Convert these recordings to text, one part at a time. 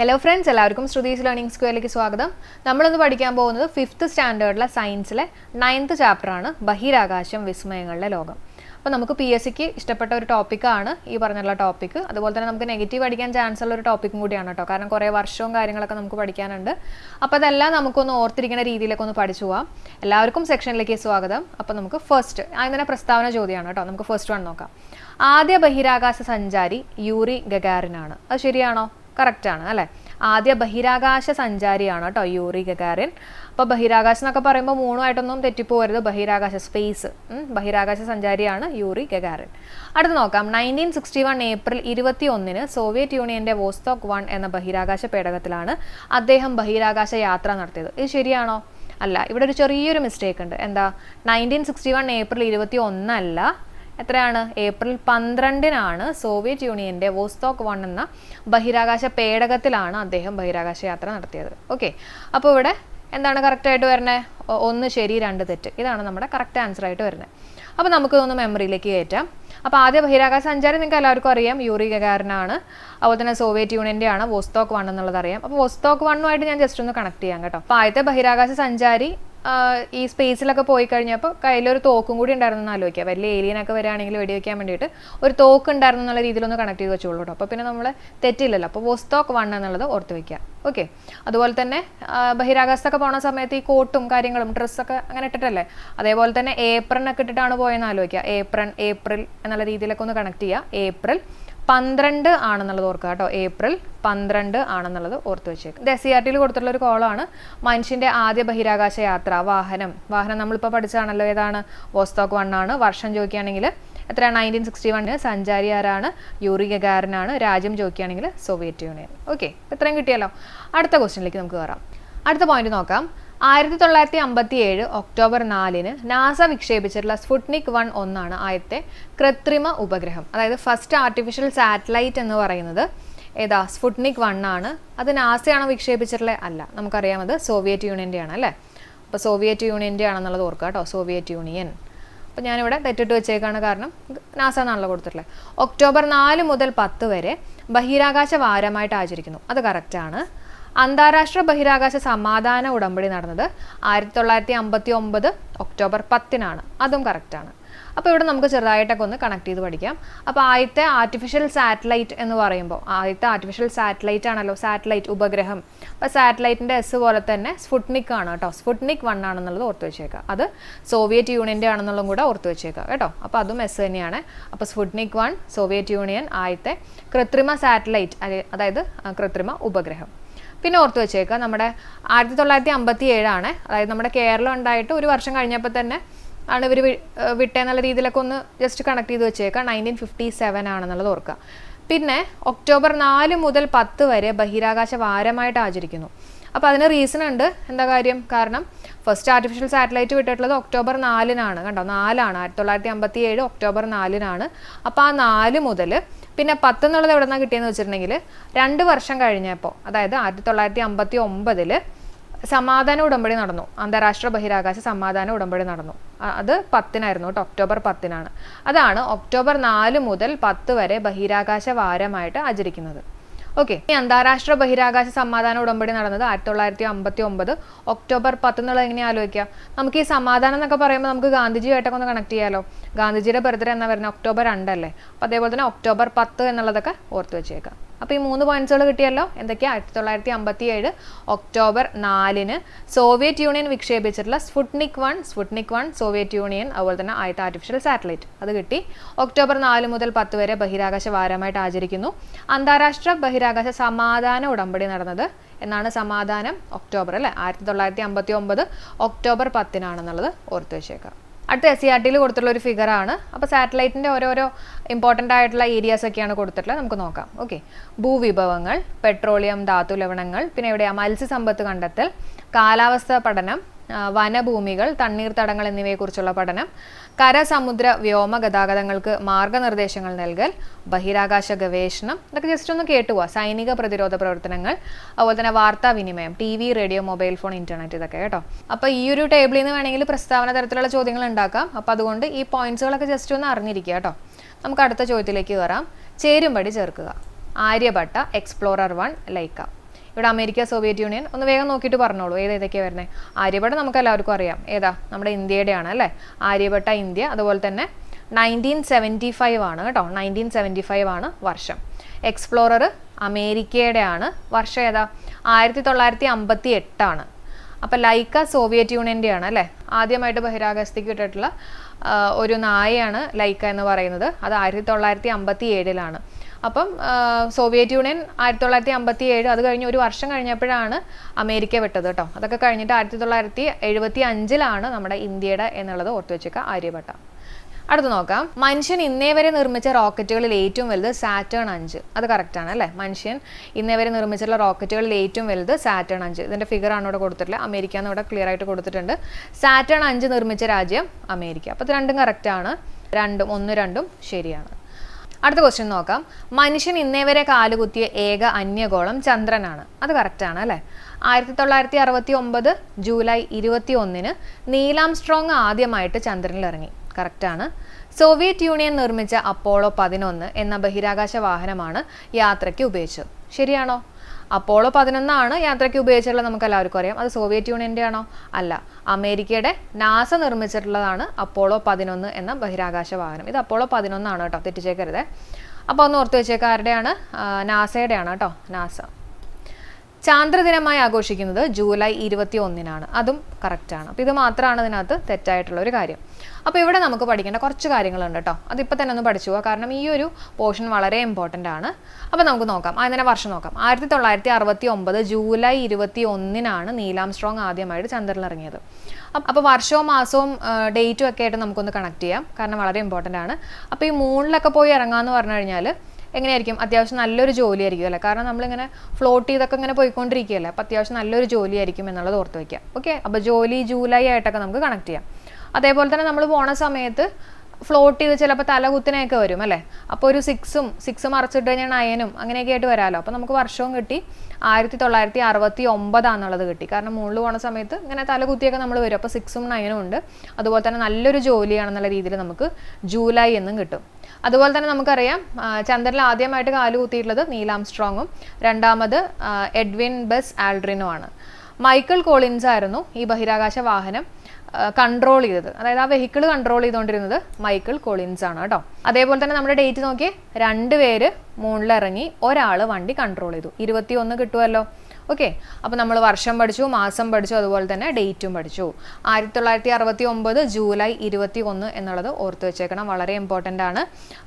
Hello friends എല്ലാവർക്കും Shruthi's learning സ്ക്വയറിലേക്ക് സ്വാഗതം. നമ്മളിന്ന് പഠിക്കാൻ പോകുന്നത് ഫിഫ്ത്ത് സ്റ്റാൻഡേർഡിലെ സയൻസിലെ നയൻത്ത് ചാപ്റ്ററാണ് ബഹിരാകാശം വിസ്മയങ്ങളുടെ ലോകം. അപ്പോൾ നമുക്ക് പി എസ് സിക്ക് ഇഷ്ടപ്പെട്ട ഒരു ടോപ്പിക്കാണ് ഈ പറഞ്ഞുള്ള ടോപ്പിക്ക് അതുപോലെ തന്നെ നമുക്ക് നെഗറ്റീവ് പഠിക്കാൻ ചാൻസ് ഉള്ള ഒരു ടോപ്പിക്കും കൂടിയാണ് കേട്ടോ കാരണം കുറേ വർഷവും കാര്യങ്ങളൊക്കെ നമുക്ക് പഠിക്കാനുണ്ട്. അപ്പോൾ അതെല്ലാം നമുക്കൊന്ന് ഓർത്തിരിക്കുന്ന രീതിയിലൊക്കെ ഒന്ന് പഠിച്ചു പോവാം. എല്ലാവർക്കും സെക്ഷനിലേക്ക് സ്വാഗതം. അപ്പോൾ നമുക്ക് ഫസ്റ്റ് ആദ്യം തന്നെ പ്രസ്താവന ചോദ്യമാണ് കേട്ടോ നമുക്ക് ഫസ്റ്റ് വൺ നോക്കാം. ആദ്യ ബഹിരാകാശ സഞ്ചാരി യൂറി ഗഗാറിനാണ്. അത് ശരിയാണോ? കറക്റ്റ് ആണ് അല്ലേ? ആദ്യ ബഹിരാകാശ സഞ്ചാരിയാണ് കേട്ടോ യൂറി ഗഗാറിൻ അപ്പോൾ ബഹിരാകാശം എന്നൊക്കെ പറയുമ്പോൾ മൂന്നുമായിട്ടൊന്നും തെറ്റിപ്പോകരുത്. ബഹിരാകാശ സ്പേസ് ബഹിരാകാശ സഞ്ചാരിയാണ് യൂറി ഗഗാറിൻ അടുത്ത് നോക്കാം. നയന്റീൻ സിക്സ്റ്റി വൺ ഏപ്രിൽ ഇരുപത്തി ഒന്നിന് സോവിയറ്റ് യൂണിയന്റെ വോസ്തോക്ക് വൺ എന്ന ബഹിരാകാശ പേടകത്തിലാണ് അദ്ദേഹം ബഹിരാകാശ യാത്ര നടത്തിയത്. ഇത് ശരിയാണോ? അല്ല ഇവിടെ ഒരു ചെറിയൊരു മിസ്റ്റേക്ക് ഉണ്ട്. എന്താ? നയന്റീൻ സിക്സ്റ്റി വൺ ഏപ്രിൽ ഇരുപത്തി ഒന്നല്ല എത്രയാണ്? ഏപ്രിൽ പന്ത്രണ്ടിനാണ് സോവിയറ്റ് യൂണിയന്റെ വോസ്തോക്ക് വൺ എന്ന ബഹിരാകാശ പേടകത്തിലാണ് അദ്ദേഹം ബഹിരാകാശ യാത്ര നടത്തിയത്. ഓക്കെ അപ്പോൾ ഇവിടെ എന്താണ് കറക്റ്റായിട്ട് വരുന്നത് ഒന്ന് ശരി രണ്ട് തെറ്റ്. ഇതാണ് നമ്മുടെ കറക്റ്റ് ആൻസർ ആയിട്ട് വരുന്നത് അപ്പോൾ നമുക്ക് ഒന്ന് മെമ്മറിയിലേക്ക് കയറ്റാം. അപ്പോൾ ആദ്യ ബഹിരാകാശ സഞ്ചാരി നിങ്ങൾക്ക് എല്ലാവർക്കും അറിയാം യൂറി ഗഗാറിനാണ്. അതുപോലെ തന്നെ സോവിയറ്റ് യൂണിയന്റെ ആണ് വോസ്തോക്ക് വൺ എന്നുള്ളത് അറിയാം. അപ്പോൾ വോസ്തോക്ക് വണ്ണുമായിട്ട് ഞാൻ ജസ്റ്റ് ഒന്ന് കണക്ട് ചെയ്യാം കേട്ടോ. അപ്പോൾ ആദ്യത്തെ ബഹിരാകാശ സഞ്ചാരി ഈ സ്പേസിലൊക്കെ പോയി കഴിഞ്ഞപ്പോൾ കയ്യിലൊരു തോക്കും കൂടി ഉണ്ടായിരുന്നു ആലോചിക്കുക. വലിയ ഏലിയനൊക്കെ വരാണെങ്കിൽ വെടിവെക്കാൻ വേണ്ടിയിട്ട് ഒരു തോക്ക് ഉണ്ടായിരുന്നു എന്നുള്ള രീതിയിലൊന്ന് കണക്ട് ചെയ്ത് വെച്ചോളൂ കേട്ടോ. അപ്പോൾ പിന്നെ നമ്മൾ തെറ്റില്ലല്ലോ. അപ്പോൾ വോസ്തോക്ക് വൺ എന്നുള്ളത് ഓർത്ത് വയ്ക്കുക ഓക്കെ അതുപോലെ തന്നെ ബഹിരാകാശത്തൊക്കെ പോണ സമയത്ത് ഈ കോട്ടും കാര്യങ്ങളും ഡ്രസ്സൊക്കെ അങ്ങനെ ഇട്ടിട്ടല്ലേ? അതേപോലെ തന്നെ ഏപ്രൺ ഒക്കെ ഇട്ടിട്ടാണ് പോയെന്ന് ആലോചിക്കുക. ഏപ്രൺ ഏപ്രിൽ എന്നുള്ള രീതിയിലൊക്കെ ഒന്ന് കണക്ട് ചെയ്യുക. ഏപ്രിൽ പന്ത്രണ്ട് ആണെന്നുള്ളത് ഓർക്കുക കേട്ടോ. ഏപ്രിൽ പന്ത്രണ്ട് ആണെന്നുള്ളത് ഓർത്ത് വെച്ചേക്കും. ഇത് എസ് സി ആർ ടിയിൽ കൊടുത്തിട്ടുള്ള ഒരു കോളാണ് മനുഷ്യന്റെ ആദ്യ ബഹിരാകാശ യാത്ര വാഹനം. വാഹനം നമ്മളിപ്പോൾ പഠിച്ചതാണല്ലോ ഏതാണ്? വോസ്തോക്ക് വൺ ആണ്. വർഷം ചോദിക്കുകയാണെങ്കിൽ എത്രയാണ്? നയന്റീൻ സിക്സ്റ്റി വണ്ണിന് സഞ്ചാരി ആരാണ്? യൂറി ഗഗാരനാണ് രാജ്യം ചോദിക്കുകയാണെങ്കിൽ സോവിയറ്റ് യൂണിയൻ ഓക്കെ ഇത്രയും കിട്ടിയല്ലോ. അടുത്ത ക്വസ്റ്റ്യനിലേക്ക് നമുക്ക് കയറാം അടുത്ത പോയിന്റ് നോക്കാം. ആയിരത്തി തൊള്ളായിരത്തി അമ്പത്തി ഏഴ് ഒക്ടോബർ നാലിന് നാസ വിക്ഷേപിച്ചിട്ടുള്ള സ്പുട്നിക് വൺ ഒന്നാണ് ആദ്യത്തെ കൃത്രിമ ഉപഗ്രഹം. അതായത് ഫസ്റ്റ് ആർട്ടിഫിഷ്യൽ സാറ്റലൈറ്റ് എന്ന് പറയുന്നത് ഏതാ സ്പുട്നിക് വൺ ആണ്. അത് നാസയാണോ വിക്ഷേപിച്ചിട്ടുള്ളത് അല്ല. നമുക്കറിയാം അത് സോവിയറ്റ് യൂണിയന്റെ ആണ് അല്ലേ? അപ്പോൾ സോവിയറ്റ് യൂണിയന്റെ ആണെന്നുള്ളത് ഓർക്കുക കേട്ടോ സോവിയറ്റ് യൂണിയൻ. അപ്പോൾ ഞാനിവിടെ തെറ്റിട്ട് വെച്ചേക്കാണ് കാരണം നാസ എന്നാണല്ലോ കൊടുത്തിട്ടുള്ളത് ഒക്ടോബർ നാല് മുതൽ പത്ത് വരെ ബഹിരാകാശ വാരമായിട്ട് ആചരിക്കുന്നു. അത് കറക്റ്റാണ് അന്താരാഷ്ട്ര ബഹിരാകാശ സമാധാന ഉടമ്പടി നടന്നത് ആയിരത്തി തൊള്ളായിരത്തി അമ്പത്തി ഒമ്പത് ഒക്ടോബർ പത്തിനാണ്. അതും കറക്റ്റാണ് അപ്പോൾ ഇവിടെ നമുക്ക് ചെറുതായിട്ടൊക്കെ ഒന്ന് കണക്ട് ചെയ്ത് പഠിക്കാം. അപ്പോൾ ആദ്യത്തെ ആർട്ടിഫിഷ്യൽ സാറ്റലൈറ്റ് എന്ന് പറയുമ്പോൾ ആദ്യത്തെ ആർട്ടിഫിഷ്യൽ സാറ്റലൈറ്റ് ആണല്ലോ സാറ്റലൈറ്റ് ഉപഗ്രഹം. അപ്പോൾ സാറ്റലൈറ്റിന്റെ എസ് പോലെ തന്നെ സ്ഫുട്നിക് ആണ് കേട്ടോ. സ്ഫുട്നിക് വൺ ആണെന്നുള്ളത് ഓർത്ത് വെച്ചേക്കുക. അത് സോവിയറ്റ് യൂണിയന്റെ ആണെന്നുള്ളതും കൂടെ ഓർത്ത് വെച്ചേക്കുക കേട്ടോ. അപ്പോൾ അതും എസ് തന്നെയാണ്. അപ്പോൾ സ്ഫുട്നിക് വൺ സോവിയറ്റ് യൂണിയൻ ആദ്യത്തെ കൃത്രിമ സാറ്റലൈറ്റ് അതായത് കൃത്രിമ ഉപഗ്രഹം. പിന്നെ ഓർത്ത് വെച്ചേക്കുക നമ്മുടെ ആയിരത്തി തൊള്ളായിരത്തി അമ്പത്തി ഏഴാണ് അതായത് നമ്മുടെ കേരളം ഉണ്ടായിട്ട് ഒരു വർഷം കഴിഞ്ഞപ്പോൾ തന്നെ ആണ് ഇവർ വിട്ടേന്നുള്ള രീതിയിലൊക്കെ ഒന്ന് ജസ്റ്റ് കണക്ട് ചെയ്ത് വെച്ചേക്കുക. നയന്റീൻ ഫിഫ്റ്റി സെവൻ ആണെന്നുള്ളത് ഓർക്കുക. പിന്നെ ഒക്ടോബർ നാല് മുതൽ പത്ത് വരെ ബഹിരാകാശ വാരമായിട്ട് ആചരിക്കുന്നു. അപ്പോൾ അതിന് റീസൺ ഉണ്ട്. എന്താ കാര്യം? കാരണം ഫസ്റ്റ് ആർട്ടിഫിഷ്യൽ സാറ്റലൈറ്റ് വിട്ടിട്ടുള്ളത് ഒക്ടോബർ നാലിനാണ്. കണ്ടോ? നാലാണ്. ആയിരത്തി തൊള്ളായിരത്തി അമ്പത്തി ഏഴ് ഒക്ടോബർ നാലിനാണ്. അപ്പോൾ ആ നാല് മുതൽ പിന്നെ പത്ത് എന്നുള്ളത് എവിടെ നിന്നാണ് കിട്ടിയെന്ന് വെച്ചിട്ടുണ്ടെങ്കിൽ രണ്ട് വർഷം കഴിഞ്ഞപ്പോൾ അതായത് ആയിരത്തി തൊള്ളായിരത്തി അമ്പത്തി ഒമ്പതിൽ സമാധാന ഉടമ്പടി നടന്നു. അന്താരാഷ്ട്ര ബഹിരാകാശ സമാധാന ഉടമ്പടി നടന്നു. അത് പത്തിനായിരുന്നു കേട്ടോ. ഒക്ടോബർ പത്തിനാണ്. അതാണ് ഒക്ടോബർ നാല് മുതൽ പത്ത് വരെ ബഹിരാകാശ വാരമായിട്ട് ആചരിക്കുന്നത്. ഓക്കെ ഈ അന്താരാഷ്ട്ര ബഹിരാകാശ സമാധാന ഉടമ്പടി നടന്നത് ആയിരത്തി തൊള്ളായിരത്തി അമ്പത്തി ഒമ്പത് ഒക്ടോബർ പത്ത് എന്നുള്ളത് എങ്ങനെ ആലോചിക്കാം നമുക്ക് ഈ സമാധാനം എന്നൊക്കെ പറയുമ്പോൾ നമുക്ക് ഗാന്ധിജിയായിട്ടൊക്കെ ഒന്ന് കണക്ട് ചെയ്യാമല്ലോ ഗാന്ധിജിയുടെ ബർത്ത്ഡേ എന്നാ വരുന്നത് ഒക്ടോബർ രണ്ടല്ലേ? അപ്പോൾ അതേപോലെ തന്നെ ഒക്ടോബർ പത്ത് എന്നുള്ളതൊക്കെ ഓർത്ത് വെച്ചേക്കാം. അപ്പോൾ ഈ മൂന്ന് പോയിന്റ്സുകൾ കിട്ടിയല്ലോ? എന്തൊക്കെയാ? ആയിരത്തി തൊള്ളായിരത്തി അമ്പത്തി ഏഴ് ഒക്ടോബർ നാലിന് Soviet Union വിക്ഷേപിച്ചിട്ടുള്ള Sputnik one Sputnik one Soviet Union അതുപോലെ തന്നെ ആദ്യത്തെ ആർട്ടിഫിഷ്യൽ സാറ്റലൈറ്റ് അത് കിട്ടി. ഒക്ടോബർ നാല് മുതൽ പത്ത് വരെ ബഹിരാകാശ വാരമായിട്ട് ആചരിക്കുന്നു. അന്താരാഷ്ട്ര ബഹിരാകാശ സമാധാന ഉടമ്പടി നടന്നത് എന്നാണ് സമാധാനം ഒക്ടോബർ അല്ലേ? ആയിരത്തി തൊള്ളായിരത്തി അമ്പത്തി ഒമ്പത് ഒക്ടോബർ പത്തിനാണെന്നുള്ളത് ഓർത്ത് വെച്ചേക്കാം. അടുത്ത എസ് സി ആർ ടിയിൽ കൊടുത്തിട്ടുള്ള ഒരു ഫിഗർ ആണ്. അപ്പോൾ സാറ്റലൈറ്റിന്റെ ഓരോരോ ഇമ്പോർട്ടന്റ് ആയിട്ടുള്ള ഏരിയാസ് ഒക്കെയാണ് കൊടുത്തിട്ടുള്ളത്. നമുക്ക് നോക്കാം. ഓക്കെ ഭൂവിഭവങ്ങൾ പെട്രോളിയം ധാതു ലവണങ്ങൾ പിന്നെ എവിടെയാണ് മത്സ്യസമ്പത്ത് കണ്ടെത്തൽ കാലാവസ്ഥ പഠനം വനഭൂമികൾ തണ്ണീർത്തടങ്ങൾ എന്നിവയെക്കുറിച്ചുള്ള പഠനം കരസമുദ്ര വ്യോമ ഗതാഗതങ്ങൾക്ക് മാർഗനിർദ്ദേശങ്ങൾ നൽകൽ ബഹിരാകാശ ഗവേഷണം ഇതൊക്കെ ജസ്റ്റ് ഒന്ന് കേട്ടുപോവാ. സൈനിക പ്രതിരോധ പ്രവർത്തനങ്ങൾ അതുപോലെ തന്നെ വാർത്താവിനിമയം T V radio mobile phone internet ഇതൊക്കെ കേട്ടോ. അപ്പോൾ ഈ ഒരു ടേബിളിൽ നിന്ന് വേണമെങ്കിൽ പ്രസ്താവന തരത്തിലുള്ള ചോദ്യങ്ങൾ ഉണ്ടാക്കാം. അപ്പോൾ അതുകൊണ്ട് ഈ പോയിന്റ്സുകളൊക്കെ ജസ്റ്റ് ഒന്ന് അറിഞ്ഞിരിക്കുക കേട്ടോ. നമുക്ക് അടുത്ത ചോദ്യത്തിലേക്ക് കയറാം ചേരുംപടി ചേർക്കുക. ആര്യഭട്ട എക്സ്പ്ലോറർ വൺ ലൈക്ക ഇവിടെ അമേരിക്ക സോവിയറ്റ് യൂണിയൻ ഒന്ന് വേഗം നോക്കിയിട്ട് പറഞ്ഞോളൂ. ഏത് ഏതൊക്കെയാണ് വരുന്നത് ആര്യഭട്ട നമുക്ക് എല്ലാവർക്കും അറിയാം. ഏതാ? നമ്മുടെ ഇന്ത്യയുടെയാണ് അല്ലേ? ആര്യഭട്ട ഇന്ത്യ അതുപോലെ തന്നെ നയന്റീൻ സെവന്റി ഫൈവ് ആണ് കേട്ടോ. നയന്റീൻ സെവന്റി ഫൈവ് ആണ് വർഷം. എക്സ്പ്ലോറർ അമേരിക്കയുടെ ആണ് വർഷം ഏതാ? ആയിരത്തി തൊള്ളായിരത്തി അമ്പത്തി എട്ടാണ് അപ്പം ലൈക്ക സോവിയറ്റ് യൂണിയന്റെ ആണ് അല്ലേ? ആദ്യമായിട്ട് ബഹിരാകാശത്തേക്ക് വിട്ടിട്ടുള്ള ഒരു നായയാണ് ലൈക്ക എന്ന് പറയുന്നത്. അത് ആയിരത്തി തൊള്ളായിരത്തി അമ്പത്തി ഏഴിലാണ് അപ്പം സോവിയറ്റ് യൂണിയൻ ആയിരത്തി തൊള്ളായിരത്തി അമ്പത്തി ഏഴ് അത് കഴിഞ്ഞ് ഒരു വർഷം കഴിഞ്ഞപ്പോഴാണ് അമേരിക്ക വിട്ടത് കേട്ടോ. അതൊക്കെ കഴിഞ്ഞിട്ട് ആയിരത്തി തൊള്ളായിരത്തി എഴുപത്തി അഞ്ചിലാണ് നമ്മുടെ ഇന്ത്യയുടെ എന്നുള്ളത് ഓർത്തു വെച്ചേക്കുക ആര്യഭട്ട. അടുത്ത് നോക്കാം. മനുഷ്യൻ ഇന്നേ വരെ നിർമ്മിച്ച റോക്കറ്റുകളിൽ ഏറ്റവും വലുത് സാറ്റേൺ അഞ്ച്. അത് കറക്റ്റാണ് അല്ലേ? മനുഷ്യൻ ഇന്നേ വരെ നിർമ്മിച്ചിട്ടുള്ള റോക്കറ്റുകളിൽ ഏറ്റവും വലുത് സാറ്റേൺ അഞ്ച്. ഇതിന്റെ ആണ് ഇവിടെ കൊടുത്തിട്ടില്ല അമേരിക്ക എന്ന് ഇവിടെ ക്ലിയർ ആയിട്ട് കൊടുത്തിട്ടുണ്ട്. സാറ്റേൺ അഞ്ച് നിർമ്മിച്ച രാജ്യം അമേരിക്ക. അപ്പോൾ രണ്ടും കറക്റ്റാണ് രണ്ടും ഒന്ന് രണ്ടും ശരിയാണ്. അടുത്ത ക്വസ്റ്റ്യൻ നോക്കാം. മനുഷ്യൻ ഇന്നേ വരെ കാലുകുത്തിയ ഏക അന്യഗോളം ചന്ദ്രനാണ്. അത് കറക്റ്റാണ് അല്ലേ? ആയിരത്തി തൊള്ളായിരത്തി അറുപത്തി ഒമ്പത് ജൂലൈ ഇരുപത്തി ഒന്നിന് നീലാം സ്ട്രോങ് ആദ്യമായിട്ട് ചന്ദ്രനിൽ ഇറങ്ങി. കറക്റ്റാണ് സോവിയറ്റ് യൂണിയൻ നിർമ്മിച്ച അപ്പോളോ പതിനൊന്ന് എന്ന ബഹിരാകാശ വാഹനമാണ് യാത്രയ്ക്ക് ഉപയോഗിച്ചത്. ശരിയാണോ? അപ്പോളോ പതിനൊന്നാണ് യാത്രയ്ക്ക് ഉപയോഗിച്ചിട്ടുള്ളത് നമുക്ക് എല്ലാവർക്കും അറിയാം. അത് സോവിയറ്റ് യൂണിയന്റെ ആണോ അല്ല. അമേരിക്കയുടെ നാസ നിർമ്മിച്ചിട്ടുള്ളതാണ് അപ്പോളോ പതിനൊന്ന് എന്ന ബഹിരാകാശ വാഹനം. ഇത് അപ്പോളോ പതിനൊന്നാണ് കേട്ടോ. തെറ്റിച്ചേക്കരുത്. അപ്പോൾ ഒന്ന് ഓർത്ത് വെച്ചേക്കാരുടെയാണ് നാസയുടെയാണ് കേട്ടോ. നാസ. ചാന്ദ്രദിനമായി ആഘോഷിക്കുന്നത് ജൂലൈ ഇരുപത്തി ഒന്നിനാണ് അതും കറക്റ്റാണ് അപ്പോൾ ഇത് മാത്രമാണ് ഇതിനകത്ത് തെറ്റായിട്ടുള്ള ഒരു കാര്യം. അപ്പോൾ ഇവിടെ നമുക്ക് പഠിക്കേണ്ട കുറച്ച് കാര്യങ്ങളുണ്ട് കേട്ടോ. അതിപ്പോൾ തന്നെ ഒന്ന് പഠിച്ചു പോവാം. കാരണം ഈ ഒരു പോർഷൻ വളരെ ഇമ്പോർട്ടന്റ് ആണ്. അപ്പോൾ നമുക്ക് നോക്കാം. ആദ്യം തന്നെ വർഷം നോക്കാം. ആയിരത്തി തൊള്ളായിരത്തി അറുപത്തി ഒമ്പത് ജൂലൈ ഇരുപത്തി ഒന്നിനാണ് നീലാം സ്ട്രോങ് ആദ്യമായിട്ട് ചന്ദ്രനിൽ ഇറങ്ങിയത്. അപ്പോൾ വർഷവും മാസവും ഡേറ്റും ഒക്കെ ആയിട്ട് നമുക്കൊന്ന് കണക്ട് ചെയ്യാം. കാരണം വളരെ ഇമ്പോർട്ടന്റ് ആണ്. അപ്പോൾ ഈ മൂണിലൊക്കെ പോയി ഇറങ്ങാമെന്ന് പറഞ്ഞു കഴിഞ്ഞാൽ എങ്ങനെയായിരിക്കും? അത്യാവശ്യം നല്ലൊരു ജോലിയായിരിക്കും അല്ലേ? കാരണം നമ്മളിങ്ങനെ ഫ്ലോട്ട് ചെയ്തൊക്കെ ഇങ്ങനെ പോയിക്കൊണ്ടിരിക്കുകയല്ലേ? അപ്പോൾ അത്യാവശ്യം നല്ലൊരു ജോലിയായിരിക്കും എന്നുള്ളത് ഓർത്ത് വയ്ക്കാം ഓക്കെ അപ്പോൾ ജോലി ജൂലൈ ആയിട്ടൊക്കെ നമുക്ക് കണക്ട് ചെയ്യാം. അതേപോലെ തന്നെ നമ്മൾ പോണ സമയത്ത് ഫ്ലോട്ട് ചെയ്ത് ചിലപ്പോൾ തലകുത്തിനെയൊക്കെ വരും അല്ലേ? അപ്പോൾ ഒരു സിക്സും സിക്സ് മറച്ചിട്ട് കഴിഞ്ഞാൽ നയനും അങ്ങനെയൊക്കെ ആയിട്ട് വരാമല്ലോ അപ്പോൾ നമുക്ക് വർഷവും കിട്ടി ആയിരത്തി തൊള്ളായിരത്തി അറുപത്തി ഒമ്പതാണെന്നുള്ളത് കിട്ടി. കാരണം മുകളിൽ പോണ സമയത്ത് ഇങ്ങനെ തലകുത്തിയൊക്കെ നമ്മൾ വരും. അപ്പോൾ സിക്സും നയനും ഉണ്ട്. അതുപോലെ തന്നെ നല്ലൊരു ജോലിയാണെന്നുള്ള രീതിയിൽ നമുക്ക് ജൂലൈ എന്നും കിട്ടും. അതുപോലെ തന്നെ നമുക്കറിയാം ചന്ദ്രനിൽ ആദ്യമായിട്ട് കാൽ കുത്തിയിട്ടുള്ളത് നീലാം സ്ട്രോങ്ങും രണ്ടാമത് എഡ്വിൻ ബസ് ആൽഡ്രിനോ ആണ് മൈക്കിൾ കോളിൻസ് ആയിരുന്നു ഈ ബഹിരാകാശ വാഹനം. കൺട്രോൾ ചെയ്തത്. അതായത് ആ വെഹിക്കിൾ കൺട്രോൾ ചെയ്തുകൊണ്ടിരുന്നത് മൈക്കിൾ കോളിൻസ് ആണ് കേട്ടോ. അതേപോലെ തന്നെ നമ്മുടെ ഡേറ്റ് നോക്കി രണ്ട് പേര് മൂണിലിറങ്ങി ഒരാൾ വണ്ടി കൺട്രോൾ ചെയ്തു. ഇരുപത്തി ഒന്ന് കിട്ടുമല്ലോ ഓക്കെ അപ്പോൾ നമ്മൾ വർഷം പഠിച്ചു മാസം പഠിച്ചു അതുപോലെ തന്നെ ഡേറ്റും പഠിച്ചു. ആയിരത്തി തൊള്ളായിരത്തി അറുപത്തി ഒമ്പത് ജൂലൈ ഇരുപത്തി ഒന്ന് എന്നുള്ളത് ഓർത്ത് വെച്ചേക്കണം. വളരെ ഇമ്പോർട്ടന്റ് ആണ്.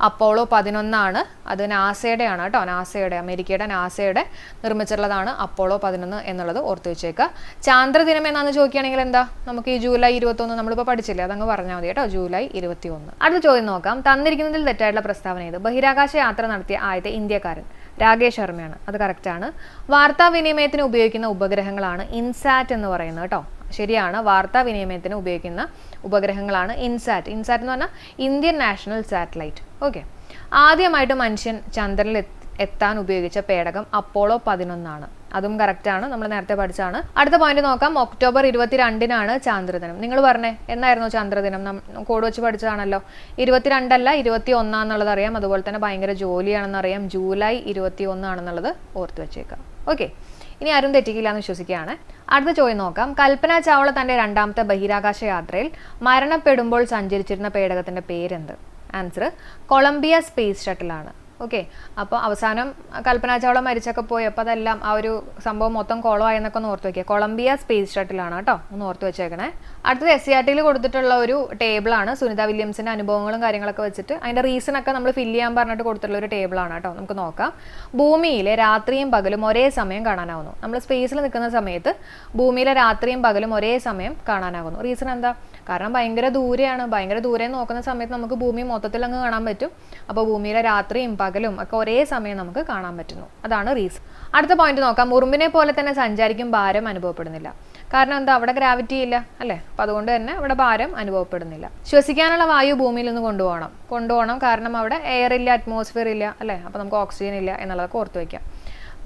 അപ്പോളോ പതിനൊന്നാണ്. അത് നാസയുടെ ആണ് കേട്ടോ നാസയുടെ അമേരിക്കയുടെ നാസയുടെ നിർമ്മിച്ചിട്ടുള്ളതാണ് അപ്പോളോ പതിനൊന്ന് എന്നുള്ളത് ഓർത്ത് വെച്ചേക്കുക ചാന്ദ്രദിനം എന്നാന്ന് ചോദിക്കുകയാണെങ്കിൽ എന്താ? നമുക്ക് ഈ ജൂലൈ ഇരുപത്തൊന്ന് നമ്മളിപ്പോൾ പഠിച്ചില്ലേ? അതങ്ങ് പറഞ്ഞാൽ മതി കേട്ടോ ജൂലൈ ഇരുപത്തി ഒന്ന് അടുത്ത ചോദ്യം നോക്കാം. തന്നിരിക്കുന്നതിൽ തെറ്റായിട്ടുള്ള പ്രസ്താവന ഇത് ബഹിരാകാശ യാത്ര നടത്തിയ ആദ്യത്തെ ഇന്ത്യക്കാരൻ. രാകേഷ് ശർമ്മയാണ്. അത് കറക്റ്റാണ് വാർത്താവിനിമയത്തിന് ഉപയോഗിക്കുന്ന ഉപഗ്രഹങ്ങളാണ് ഇൻസാറ്റ് എന്ന് പറയുന്നത് കേട്ടോ. ശരിയാണ്. വാർത്താവിനിമയത്തിന് ഉപയോഗിക്കുന്ന ഉപഗ്രഹങ്ങളാണ് ഇൻസാറ്റ്. ഇൻസാറ്റ് എന്ന് പറഞ്ഞാൽ ഇന്ത്യൻ നാഷണൽ സാറ്റലൈറ്റ്. ഓക്കെ. ആദ്യമായിട്ട് മനുഷ്യൻ ചന്ദ്രനിൽ എത്താൻ ഉപയോഗിച്ച പേടകം അപ്പോളോ പതിനൊന്നാണ്. അതും കറക്റ്റാണ് നമ്മൾ നേരത്തെ പഠിച്ചാണ്. അടുത്ത പോയിന്റ് നോക്കാം. ഒക്ടോബർ ഇരുപത്തിരണ്ടിനാണ് ചാന്ദ്രദിനം. നിങ്ങൾ പറഞ്ഞേ എന്നായിരുന്നു ചാന്ദ്രദിനം? കോഡ് വെച്ച് പഠിച്ചതാണല്ലോ. ഇരുപത്തിരണ്ടല്ല ഇരുപത്തി ഒന്നാന്നുള്ളത് അറിയാം അതുപോലെ തന്നെ ഭയങ്കര ജോലിയാണെന്ന് അറിയാം ജൂലൈ ഇരുപത്തി ഒന്നാണെന്നുള്ളത് ഓർത്ത് വെച്ചേക്കാം. ഓക്കെ ഇനി ആരും തെറ്റിക്കില്ല എന്ന് വിശ്വസിക്കുകയാണ്. അടുത്ത ചോദ്യം നോക്കാം. കൽപ്പന ചാവള തന്റെ രണ്ടാമത്തെ ബഹിരാകാശ യാത്രയിൽ മരണപ്പെടുമ്പോൾ സഞ്ചരിച്ചിരുന്ന പേടകത്തിന്റെ പേരെന്ത്? ആൻസർ കൊളംബിയ സ്പേസ് ഷട്ടിലാണ് ഓക്കെ അപ്പോൾ അവസാനം കൽപ്പന ചാവള മരിച്ചൊക്കെ പോയി അപ്പോൾ അതെല്ലാം ആ ഒരു സംഭവം മൊത്തം കോളമായി എന്നൊക്കെ ഒന്ന് ഓർത്ത് വയ്ക്കുക കൊളംബിയ സ്പേസ് ഷട്ടിലാണ് കേട്ടോ ഒന്ന് ഓർത്ത് വെച്ചേക്കണേ. അടുത്തത് എസ് സി ആർ ടിയിൽ കൊടുത്തിട്ടുള്ള ഒരു ടേബിളാണ് സുനിത വില്യംസിന്റെ അനുഭവങ്ങളും കാര്യങ്ങളൊക്കെ വെച്ചിട്ട് അതിന്റെ റീസൺ ഒക്കെ നമ്മൾ ഫില്ല് ചെയ്യാൻ പറഞ്ഞിട്ട് കൊടുത്തിട്ടുള്ള ഒരു ടേബിളാണ് കേട്ടോ നമുക്ക് നോക്കാം. ഭൂമിയിലെ രാത്രിയും പകലും ഒരേ സമയം കാണാനാവുന്നു. നമ്മൾ സ്പേസിൽ നിൽക്കുന്ന സമയത്ത് ഭൂമിയിലെ രാത്രിയും പകലും ഒരേ സമയം കാണാനാകുന്നു റീസൺ എന്താ? കാരണം ഭയങ്കര ദൂരെയാണ്. ഭയങ്കര ദൂരെ നോക്കുന്ന സമയത്ത് നമുക്ക് ഭൂമി മൊത്തത്തിൽ അങ്ങ് കാണാൻ പറ്റും. അപ്പോൾ ഭൂമിയിലെ രാത്രിയും പകലും ഒക്കെ ഒരേ സമയം നമുക്ക് കാണാൻ പറ്റുന്നു. അതാണ് റീസൺ അടുത്ത പോയിന്റ് നോക്കാം. ഉറുമ്പിനെ പോലെ തന്നെ സഞ്ചാരിക്കും ഭാരം അനുഭവപ്പെടുന്നില്ല. കാരണം എന്താ? അവിടെ ഗ്രാവിറ്റി ഇല്ല അല്ലേ? അപ്പോൾ അതുകൊണ്ട് തന്നെ അവിടെ ഭാരം അനുഭവപ്പെടുന്നില്ല. ശ്വസിക്കാനുള്ള വായു ഭൂമിയിൽ നിന്ന് കൊണ്ടുപോകണം. കൊണ്ടുപോകണം കാരണം അവിടെ എയർ ഇല്ല അറ്റ്മോസ്ഫിയർ ഇല്ല അല്ലേ? അപ്പോൾ നമുക്ക് ഓക്സിജൻ ഇല്ല എന്നുള്ളതൊക്കെ ഓർത്ത് വയ്ക്കാം.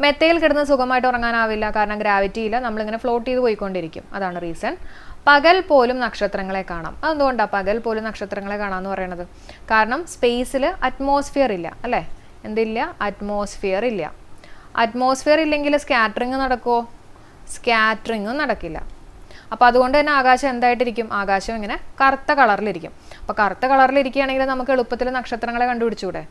മെത്തയിൽ കിടന്ന് സുഖമായിട്ട് ഉറങ്ങാനാവില്ല. കാരണം ഗ്രാവിറ്റി ഇല്ല. നമ്മളിങ്ങനെ ഫ്ലോട്ട് ചെയ്ത് പോയിക്കൊണ്ടിരിക്കും. അതാണ് റീസൺ പകൽ പോലും നക്ഷത്രങ്ങളെ കാണാം. അതെന്തുകൊണ്ടാണ് പകൽ പോലും നക്ഷത്രങ്ങളെ കാണാമെന്ന് പറയണത്? കാരണം സ്പേസിൽ അറ്റ്മോസ്ഫിയർ ഇല്ല അല്ലേ? എന്തില്ല? അറ്റ്മോസ്ഫിയർ ഇല്ല. അറ്റ്മോസ്ഫിയർ ഇല്ലെങ്കിൽ സ്കാറ്ററിങ് നടക്കുമോ സ്കാറ്ററിങ്ങും നടക്കില്ല. അപ്പോൾ അതുകൊണ്ട് തന്നെ ആകാശം എന്തായിട്ടിരിക്കും? ആകാശം ഇങ്ങനെ കറുത്ത കളറിലിരിക്കും അപ്പോൾ കറുത്ത കളറിലിരിക്കുകയാണെങ്കിൽ നമുക്ക് എളുപ്പത്തിൽ നക്ഷത്രങ്ങളെ കണ്ടുപിടിച്ചൂടെ?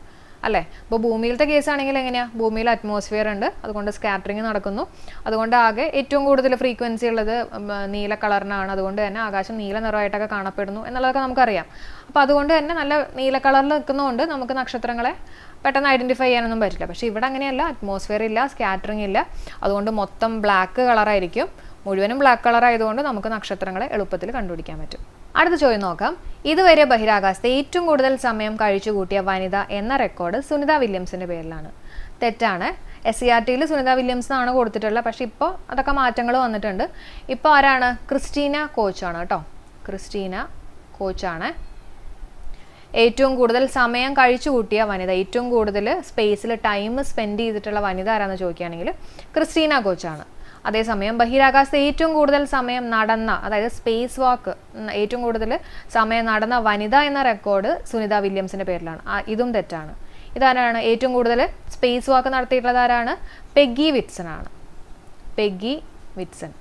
അല്ലേ? അപ്പോൾ ഭൂമിയിലത്തെ കേസ് ആണെങ്കിൽ എങ്ങനെയാണ് ഭൂമിയിൽ അറ്റ്മോസ്ഫിയർ ഉണ്ട്. അതുകൊണ്ട് സ്കാറ്ററിങ് നടക്കുന്നു. അതുകൊണ്ട് ആകെ ഏറ്റവും കൂടുതൽ ഫ്രീക്വൻസി ഉള്ളത് നീല കളറിനാണ് അതുകൊണ്ട് തന്നെ ആകാശം നീല നിറമായിട്ടൊക്കെ കാണപ്പെടുന്നു എന്നുള്ളതൊക്കെ നമുക്കറിയാം. അപ്പോൾ അതുകൊണ്ട് തന്നെ നല്ല നീല കളറിൽ നിൽക്കുന്നതുകൊണ്ട് നമുക്ക് നക്ഷത്രങ്ങളെ പെട്ടെന്ന് ഐഡന്റിഫൈ ചെയ്യാനൊന്നും പറ്റില്ല. പക്ഷേ ഇവിടെ അങ്ങനെയല്ല. അറ്റ്മോസ്ഫിയർ ഇല്ല സ്കാറ്ററിങ് ഇല്ല. അതുകൊണ്ട് മൊത്തം ബ്ലാക്ക് കളറായിരിക്കും മുഴുവനും ബ്ലാക്ക് കളർ ആയതുകൊണ്ട് നമുക്ക് നക്ഷത്രങ്ങളെ എളുപ്പത്തിൽ കണ്ടുപിടിക്കാൻ പറ്റും. അടുത്ത ചോദ്യം നോക്കാം. ഇതുവരെ ബഹിരാകാശത്തെ ഏറ്റവും കൂടുതൽ സമയം കഴിച്ചു കൂട്ടിയ വനിത എന്ന റെക്കോർഡ് സുനിത വില്യംസിന്റെ പേരിലാണ്. തെറ്റാണ്. എസ് സി ആർ ടിയിൽ സുനിത വില്യംസ് ആണ് കൊടുത്തിട്ടുള്ളത്. പക്ഷെ ഇപ്പോൾ അതൊക്കെ മാറ്റങ്ങൾ വന്നിട്ടുണ്ട്. ഇപ്പോൾ ആരാണ്? ക്രിസ്റ്റീന കോച്ചാണ് കേട്ടോ. ക്രിസ്റ്റീന കോച്ചാണ്. ഏറ്റവും കൂടുതൽ സമയം കഴിച്ചു കൂട്ടിയ വനിത ഏറ്റവും കൂടുതൽ സ്പേസിൽ ടൈം സ്പെൻഡ് ചെയ്തിട്ടുള്ള വനിത ആരാന്ന് ചോദിക്കുകയാണെങ്കിൽ ക്രിസ്റ്റീന കോച്ചാണ്. അതേസമയം ബഹിരാകാശത്ത് ഏറ്റവും കൂടുതൽ സമയം നടന്ന അതായത് സ്പേസ് വാക്ക് ഏറ്റവും കൂടുതൽ സമയം നടന്ന വനിത എന്ന റെക്കോർഡ് സുനിത വില്യംസിന്റെ പേരിലാണ്. ഇതും തെറ്റാണ്. ഇതാരാണ് ഏറ്റവും കൂടുതൽ സ്പേസ് വാക്ക് നടത്തിയിട്ടുള്ളത് ആരാണ്? പെഗ്ഗി വിറ്റ്സൺ ആണ്. Peggy Whitson.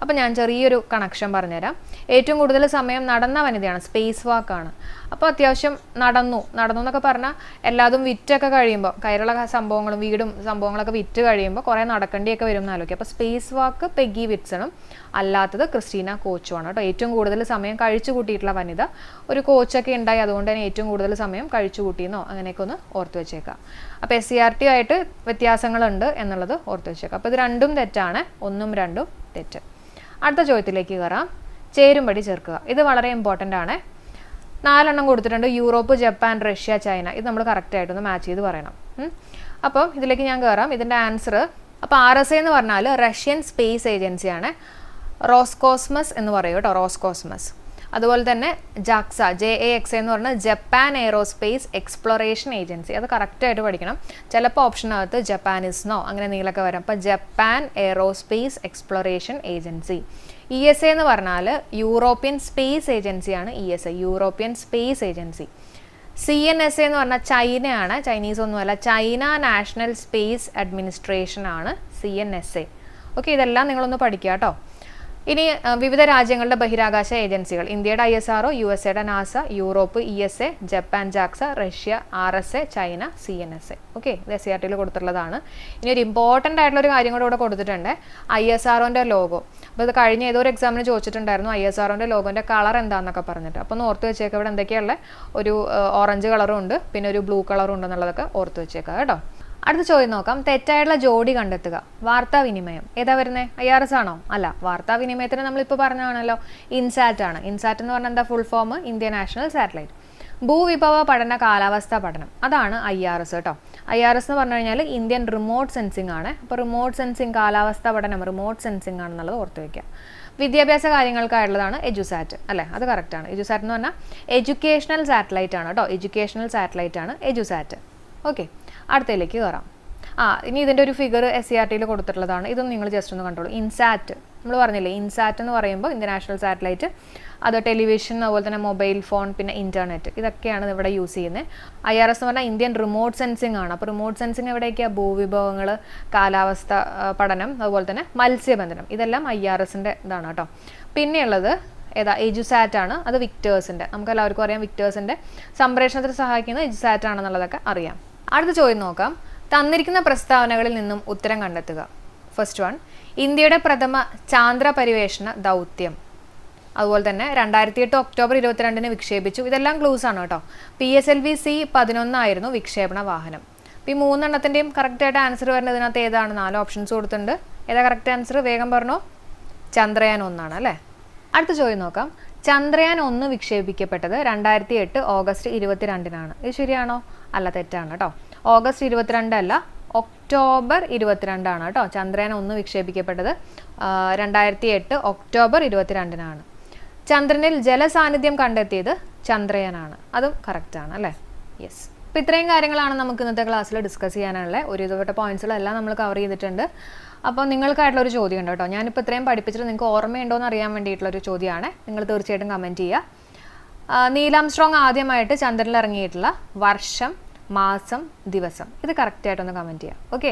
അപ്പോൾ ഞാൻ ചെറിയൊരു കണക്ഷൻ പറഞ്ഞുതരാം. ഏറ്റവും കൂടുതൽ സമയം നടന്ന വനിതയാണ് സ്പേസ് വാക്കാണ് അപ്പോൾ അത്യാവശ്യം നടന്നു നടന്നു എന്നൊക്കെ പറഞ്ഞാൽ എല്ലാതും വിറ്റൊക്കെ കഴിയുമ്പോൾ കയറുള്ള സംഭവങ്ങളും വീടും സംഭവങ്ങളൊക്കെ വിറ്റ് കഴിയുമ്പോൾ കുറേ നടക്കേണ്ടിയൊക്കെ വരും എന്ന് അപ്പോൾ സ്പേസ് വാക്ക് പെഗ്ഗി വിറ്റ്സണും അല്ലാത്തത് ക്രിസ്റ്റീന കോച്ചുമാണ് കേട്ടോ. ഏറ്റവും കൂടുതൽ സമയം കഴിച്ചു കൂട്ടിയിട്ടുള്ള വനിത. ഒരു കോച്ചൊക്കെ ഉണ്ടായി അതുകൊണ്ട് തന്നെ ഏറ്റവും കൂടുതൽ സമയം കഴിച്ചു കൂട്ടിയെന്നോ അങ്ങനെയൊക്കെ ഒന്ന് ഓർത്ത് വെച്ചേക്കാം. അപ്പോൾ എസ് സി ആർ ടി ആയിട്ട് വ്യത്യാസങ്ങളുണ്ട് എന്നുള്ളത് ഓർത്ത് വെച്ചേക്കാം. അപ്പോൾ ഇത് രണ്ടും തെറ്റാണ് ഒന്നും രണ്ടും തെറ്റ്. അടുത്ത ചോദ്യത്തിലേക്ക് കയറാം. ചേരുംപടി ചേർക്കുക. ഇത് വളരെ ഇമ്പോർട്ടന്റ് ആണ്. നാലെണ്ണം കൊടുത്തിട്ടുണ്ട്. Europe Japan Russia China. ഇത് നമ്മൾ കറക്റ്റായിട്ടൊന്ന് മാച്ച് ചെയ്ത് പറയണം. അപ്പം ഇതിലേക്ക് ഞാൻ കയറാം. ഇതിന്റെ ആൻസർ അപ്പോൾ ആർ എസ് എ എന്ന് പറഞ്ഞാൽ റഷ്യൻ സ്പേസ് ഏജൻസിയാണ് റോസ്കോസ്മസ് എന്ന് പറയും കേട്ടോ റോസ്കോസ്മസ്. അതുപോലെ തന്നെ ജാക്സ ജെ എ എക്സ് എന്ന് പറഞ്ഞാൽ ജപ്പാൻ എയറോസ്പേസ് എക്സ്പ്ലോറേഷൻ ഏജൻസി അത് കറക്റ്റായിട്ട് പഠിക്കണം. ചിലപ്പോൾ ഓപ്ഷനകത്ത് ജപ്പാനിസ്നോ അങ്ങനെ എന്തെങ്കിലുമൊക്കെ വരാം. അപ്പോൾ Japan aerospace exploration agency E S A എന്ന് പറഞ്ഞാൽ യൂറോപ്യൻ സ്പേസ് ഏജൻസിയാണ് E S A European space agency C N S എന്ന് പറഞ്ഞാൽ ചൈനയാണ് ചൈനീസ് ഒന്നുമല്ല. ചൈന നാഷണൽ സ്പേസ് അഡ്മിനിസ്ട്രേഷൻ ആണ് C N S A okay ഇതെല്ലാം നിങ്ങളൊന്ന് പഠിക്കുക കേട്ടോ ഇനി വിവിധ രാജ്യങ്ങളുടെ ബഹിരാകാശ ഏജൻസികൾ. ഇന്ത്യയുടെ I S R O U S എയുടെ NASA Europe E S A Japan JAXA Russia R S A China C N S A. Okay ഇത് എസ് സി ആർ ടിയിൽ കൊടുത്തിട്ടുള്ളതാണ്. ഇനി ഒരു ഇമ്പോർട്ടന്റ് ആയിട്ടുള്ള ഒരു കാര്യം കൂടെ ഇവിടെ കൊടുത്തിട്ടുണ്ട്. ഐ എസ് ആർഒന്റെ ലോഗോ അപ്പോൾ ഇത് കഴിഞ്ഞ ഏതോ ഒരു എക്സാമിന് ചോദിച്ചിട്ടുണ്ടായിരുന്നു ഐ എസ് ആർഒന്റെ ലോഗോന്റെ കളർ എന്താണെന്നൊക്കെ പറഞ്ഞിട്ട്. അപ്പോൾ ഒന്ന് ഓർത്ത് വെച്ചേക്കാം. ഇവിടെ എന്തൊക്കെയുള്ള ഒരു ഓറഞ്ച് കളറും ഉണ്ട്. പിന്നെ ഒരു ബ്ലൂ കളറും ഉണ്ടെന്നുള്ളതൊക്കെ ഓർത്ത് വെച്ചേക്കാം കേട്ടോ. അടുത്ത ചോദ്യം നോക്കാം. തെറ്റായിട്ടുള്ള ജോഡി കണ്ടെത്തുക. വാർത്താവിനിമയം ഏതാ വരുന്നത് ഐ ആർ എസ് ആണോ? അല്ല വാർത്താവിനിമയത്തിന് നമ്മളിപ്പോൾ പറഞ്ഞതാണല്ലോ. ഇൻസാറ്റ് ആണ്. ഇൻസാറ്റ് എന്ന് പറഞ്ഞാൽ എന്താ? Full form India national satellite ഭൂവിഭവ പഠന കാലാവസ്ഥാ പഠനം. അതാണ് ഐ ആർ എസ് കേട്ടോ. ഐ ആർ എസ് എന്ന് പറഞ്ഞു കഴിഞ്ഞാൽ ഇന്ത്യൻ റിമോട്ട് സെൻസിങ് ആണ്. അപ്പോൾ റിമോട്ട് സെൻസിങ് കാലാവസ്ഥാ പഠനം റിമോട്ട് സെൻസിങ് ആണെന്നുള്ളത് ഓർത്ത് വയ്ക്കുക വിദ്യാഭ്യാസ കാര്യങ്ങൾക്കായുള്ളതാണ് എജുസാറ്റ് അല്ലേ? അത് കറക്റ്റാണ് എജുസാറ്റ് എന്ന് പറഞ്ഞാൽ എഡ്യൂക്കേഷണൽ സാറ്റലൈറ്റ് ആണ് കേട്ടോ. എഡ്യൂക്കേഷണൽ സാറ്റലൈറ്റ് ആണ് എജുസാറ്റ് ഓക്കെ അടുത്തതിലേക്ക് കയറാം ആ ഇനി ഇതിന്റെ ഒരു ഫിഗർ എസ് സി ആർ ടിയിൽ കൊടുത്തിട്ടുള്ളതാണ്. ഇതൊന്നും നിങ്ങൾ ജസ്റ്റ് ഒന്ന് കണ്ടോളൂ ഇൻസാറ്റ് നമ്മൾ പറഞ്ഞില്ലേ ഇൻസാറ്റ് എന്ന് പറയുമ്പോൾ ഇന്റർനാഷണൽ സാറ്റലൈറ്റ് അത് ടെലിവിഷൻ അതുപോലെ തന്നെ മൊബൈൽ ഫോൺ പിന്നെ ഇന്റർനെറ്റ് ഇതൊക്കെയാണ് ഇവിടെ യൂസ് ചെയ്യുന്നത് ഐ ആർ എസ് എന്ന് പറഞ്ഞാൽ ഇന്ത്യൻ റിമോട്ട് സെൻസിങ് ആണ്. അപ്പോൾ റിമോട്ട് സെൻസിങ് എവിടെയൊക്കെയാണ് ഭൂവിഭവങ്ങൾ കാലാവസ്ഥ പഠനം അതുപോലെ തന്നെ മത്സ്യബന്ധനം. ഇതെല്ലാം ഐ ആർ എസിന്റെ ഇതാണ് കേട്ടോ. പിന്നെയുള്ളത് ഏതാ? എജുസാറ്റ് ആണ്. അത് വിക്ടേഴ്സിന്റെ നമുക്ക് എല്ലാവർക്കും അറിയാം വിക്ടേഴ്സിന്റെ സംപ്രേഷണത്തിന് സഹായിക്കുന്ന എജുസാറ്റ് ആണെന്നുള്ളതൊക്കെ അറിയാം. അടുത്ത ചോദ്യം നോക്കാം. തന്നിരിക്കുന്ന പ്രസ്താവനകളിൽ നിന്നും ഉത്തരം കണ്ടെത്തുക. ഫസ്റ്റ് വൺ ഇന്ത്യയുടെ പ്രഥമ ചാന്ദ്ര പരിവേഷണ ദൗത്യം. അതുപോലെ തന്നെ രണ്ടായിരത്തി എട്ട് ഒക്ടോബർ ഇരുപത്തിരണ്ടിന് വിക്ഷേപിച്ചു. ഇതെല്ലാം ക്ലൂസ് ആണ് കേട്ടോ. P S L V C പതിനൊന്നായിരുന്നു വിക്ഷേപണ വാഹനം. അപ്പോൾ ഈ മൂന്നെണ്ണത്തിന്റെയും കറക്റ്റായിട്ട് ആൻസർ വരുന്നത് ഇതിനകത്ത് ഏതാണ്? നാല് ഓപ്ഷൻസ് കൊടുത്തിട്ടുണ്ട്. ഏതാ കറക്റ്റ് ആൻസർ വേഗം പറഞ്ഞോ. ചന്ദ്രയാൻ ഒന്നാണ് അല്ലേ? അടുത്ത ചോദ്യം നോക്കാം. ചന്ദ്രയാൻ ഒന്ന് വിക്ഷേപിക്കപ്പെട്ടത് രണ്ടായിരത്തി എട്ട് ഓഗസ്റ്റ് ഇരുപത്തിരണ്ടിനാണ്. ഇത് ശരിയാണോ? അല്ല തെറ്റാണ് കേട്ടോ. ഓഗസ്റ്റ് ഇരുപത്തിരണ്ട് അല്ല ഒക്ടോബർ ഇരുപത്തിരണ്ടാണ് കേട്ടോ. ചന്ദ്രയാൻ ഒന്ന് വിക്ഷേപിക്കപ്പെട്ടത്. രണ്ടായിരത്തി എട്ട് ഒക്ടോബർ ഇരുപത്തിരണ്ടിനാണ്. ചന്ദ്രനിൽ ജലസാന്നിധ്യം കണ്ടെത്തിയത് ചന്ദ്രയനാണ്. അതും കറക്റ്റാണ് അല്ലേ? യെസ് അപ്പോൾ ഇത്രയും കാര്യങ്ങളാണ് നമുക്ക് ഇന്നത്തെ ക്ലാസ്സിൽ ഡിസ്കസ് ചെയ്യാനുള്ള ഒരു ഇതുപെട്ട പോയിന്റ്സുകളെല്ലാം നമ്മൾ കവർ ചെയ്തിട്ടുണ്ട്. അപ്പോൾ നിങ്ങൾക്കായിട്ടുള്ള ഒരു ചോദ്യം ഉണ്ട് കേട്ടോ. ഞാനിപ്പോൾ ഇത്രയും പഠിപ്പിച്ചിട്ട് നിങ്ങൾക്ക് ഓർമ്മയുണ്ടോ എന്ന് അറിയാൻ വേണ്ടിയിട്ടുള്ള ഒരു ചോദ്യമാണ്. നിങ്ങൾ തീർച്ചയായിട്ടും കമന്റ് ചെയ്യുക. ആ, നീലാം സ്ട്രോങ് ആദ്യമായിട്ട് ചന്ദ്രനിൽ ഇറങ്ങിയിട്ടുള്ള വർഷം മാസം ദിവസം. ഇത് കറക്റ്റായിട്ടൊന്ന് കമന്റ് ചെയ്യാം. ഓക്കെ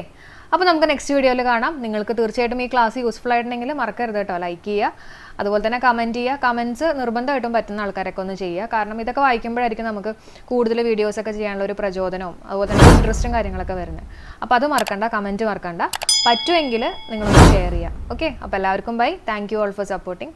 അപ്പോൾ നമുക്ക് നെക്സ്റ്റ് വീഡിയോയിൽ കാണാം. നിങ്ങൾക്ക് തീർച്ചയായിട്ടും ഈ ക്ലാസ് യൂസ്ഫുൾ ആയിട്ടുണ്ടെങ്കിൽ മറക്കരുത് കേട്ടോ. ലൈക്ക് ചെയ്യുക. അതുപോലെ തന്നെ കമന്റ് ചെയ്യുക. കമന്റ്സ് നിർബന്ധമായിട്ടും പറ്റുന്ന ആൾക്കാരൊക്കെ ഒന്ന് ചെയ്യുക. കാരണം ഇതൊക്കെ വായിക്കുമ്പോഴായിരിക്കും നമുക്ക് കൂടുതൽ വീഡിയോസൊക്കെ ചെയ്യാനുള്ള ഒരു പ്രചോദനവും അതുപോലെ തന്നെ ഇൻട്രസ്റ്റും കാര്യങ്ങളൊക്കെ വരുന്നത്. അപ്പോൾ അത് മറക്കണ്ട കമന്റ് മറക്കണ്ട. പറ്റുമെങ്കിൽ നിങ്ങളൊന്ന് ഷെയർ ചെയ്യുക. ഓക്കെ അപ്പോൾ എല്ലാവർക്കും bye thank you all for supporting